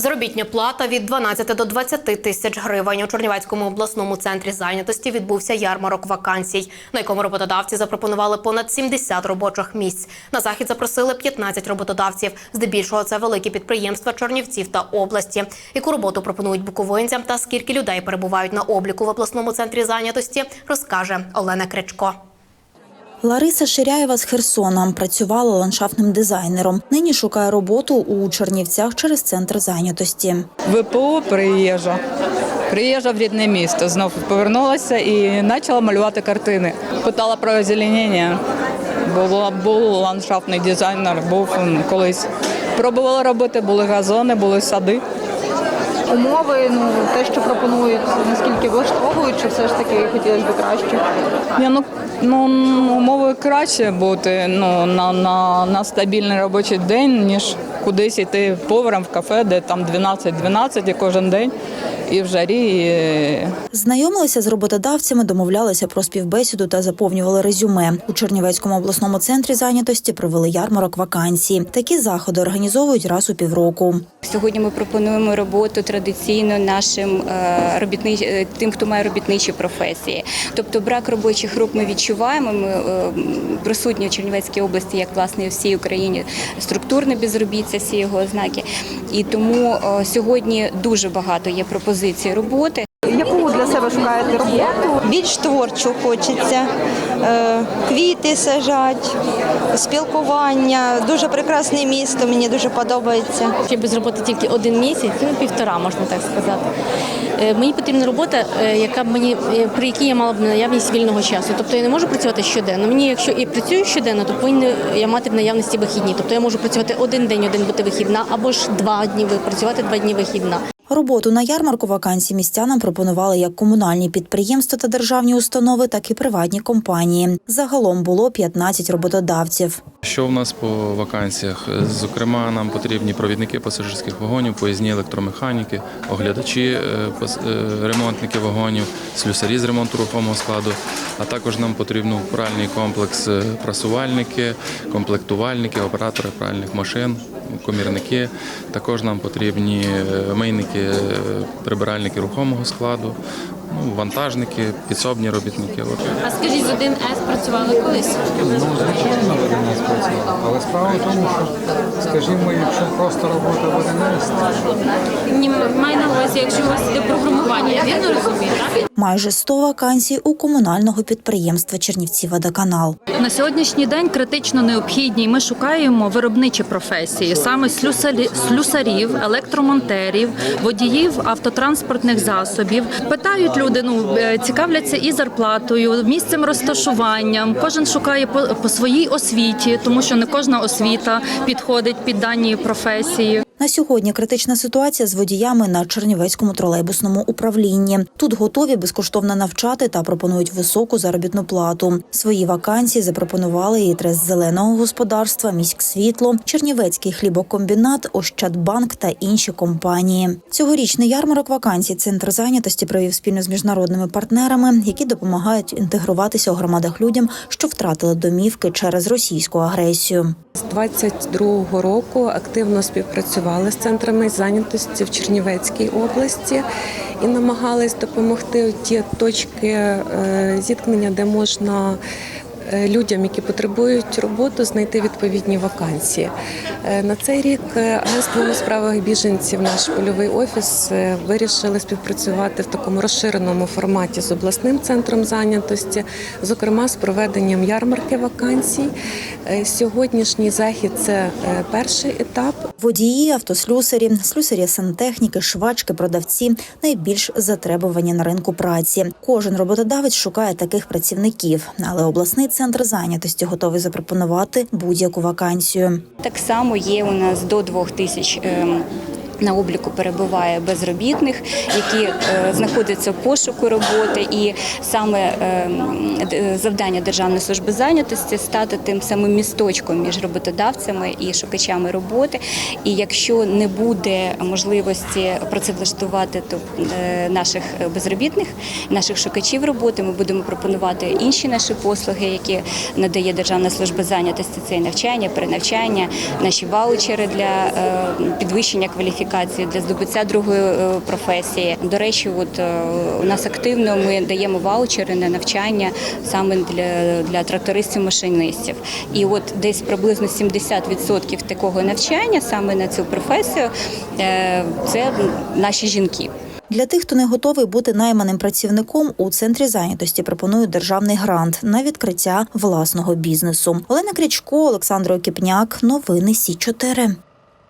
Заробітня плата від 12 до 20 тисяч гривень. У Чернівецькому обласному центрі зайнятості відбувся ярмарок вакансій, на якому роботодавці запропонували понад 70 робочих місць. На захід запросили 15 роботодавців. Здебільшого це великі підприємства Чернівців та області. Яку роботу пропонують буковинцям та скільки людей перебувають на обліку в обласному центрі зайнятості, розкаже Олена Кричко. Лариса Ширяєва з Херсона працювала ландшафтним дизайнером. Нині шукає роботу у Чернівцях через центр зайнятості. ВПО приїжджа. Приїжджа в рідне місто. Знов повернулася і почала малювати картини. Питала про озеленення. Було, був ландшафтний дизайнер, був колись. Пробувала робити, були газони, були сади. Умови, ну те, що пропонують, наскільки влаштовують, чи все ж таки хотілося б краще. Ні, ну, ну, умови краще бути ну, на, на, на стабільний робочий день, ніж кудись йти поваром в кафе, де там 12-12 і кожен день, і в жарі. І... Знайомилися з роботодавцями, домовлялися про співбесіду та заповнювали резюме. У Чернівецькому обласному центрі зайнятості провели ярмарок вакансій. Такі заходи організовують раз у півроку. Сьогодні ми пропонуємо роботу традиційно нашим е, робітни... е, тим, хто має робітничі професії. Тобто брак робочих рук ми відчуваємо. Ми е, присутні в Чернівецькій області, як власне і в всій Україні, структурне безробіття, всі його ознаки. І тому сьогодні дуже багато є пропозицій роботи. Яку для себе шукаєте роботу? більш творчо хочеться. Е, Квіти сажать, спілкування. Дуже прекрасне місто, мені дуже подобається. Я без роботи тільки один місяць, ну півтора, можна так сказати. Е, Мені потрібна робота, е, яка б мені при якій я мала б наявність вільного часу. Тобто я не можу працювати щоденно. Мені, якщо і працюю щоденно, то повинна я мати в наявності вихідні. Тобто я можу працювати один день, один бути вихідна, або ж два дні працювати два дні вихідна. Роботу на ярмарку вакансій містянам пропонували як комунальні підприємства та державні установи, так і приватні компанії. Загалом було 15 роботодавців. Що в нас по вакансіях? Зокрема, нам потрібні провідники пасажирських вагонів, поїзні електромеханіки, оглядачі, е, е, ремонтники вагонів, слюсарі з ремонту рухомого складу. А також нам потрібен пральний комплекс е, прасувальники, комплектувальники, оператори пральних машин, комірники. Також нам потрібні е, мийники, е, прибиральники рухомого складу, ну, вантажники, підсобні робітники. От. А скажіть, з 1С працювали колись? Ну, звичайно, у нас працював. Але справа в тому, що, скажімо, якщо просто робота в ОДНС, Ні, маю на увазі, якщо у вас іде програмування, я вірно розумію, так? Майже 100 вакансій у комунального підприємства Чернівці водоканал. На сьогоднішній день критично необхідні. Ми шукаємо виробничі професії, саме слюсарі- слюсарів, електромонтерів, водіїв автотранспортних засобів. Питають люди, ну е, цікавляться і зарплатою, місцем розташуванням. Кожен шукає по, по своїй освіті, тому що не кожна освіта підходить під дані професії. На сьогодні критична ситуація з водіями на Чернівецькому тролейбусному управлінні. Тут готові безкоштовно навчати та пропонують високу заробітну плату. Свої вакансії запропонували і трес зеленого господарства, міськсвітло, Чернівецький хлібокомбінат, Ощадбанк та інші компанії. Цьогорічний ярмарок вакансій центр зайнятості провів спільно з міжнародними партнерами, які допомагають інтегруватися у громадах людям, що втратили домівки через російську агресію. З 22-го року активно співпрацювали з центрами зайнятості в Чернівецькій області і намагались допомогти ті точки е, зіткнення, де можна людям, які потребують роботу, знайти відповідні вакансії. Е, На цей рік е, агентство у справах біженців, наш польовий офіс, е, вирішили співпрацювати в такому розширеному форматі з обласним центром зайнятості, зокрема з проведенням ярмарки вакансій. Е, Сьогоднішній захід це е, перший етап. Водії, автослюсарі, слюсарі сантехніки, швачки, продавці найбільш затребувані на ринку праці. Кожен роботодавець шукає таких працівників, але обласний центр зайнятості готовий запропонувати будь-яку вакансію. Так само є у нас до двох тисяч. На обліку перебуває безробітних, які е, знаходяться в пошуку роботи, і саме ем, завдання Державної служби зайнятості стати тим самим місточком між роботодавцями і шукачами роботи. І якщо не буде можливості працевлаштувати е, наших безробітних, наших шукачів роботи, ми будемо пропонувати інші наші послуги, які надає Державна служба зайнятості. Це навчання, перенавчання, наші ваучери для е, підвищення кваліфікації. Кваліфікації, для здобуття другої е, професії. До речі, от е, у нас активно ми даємо ваучери на навчання саме для, для трактористів-машинистів. І от десь приблизно 70% такого навчання саме на цю професію е, це наші жінки. Для тих, хто не готовий бути найманим працівником, у центрі зайнятості пропонують державний грант на відкриття власного бізнесу. Олена Крячко, Олександр Окіпняк. Новини Сі 4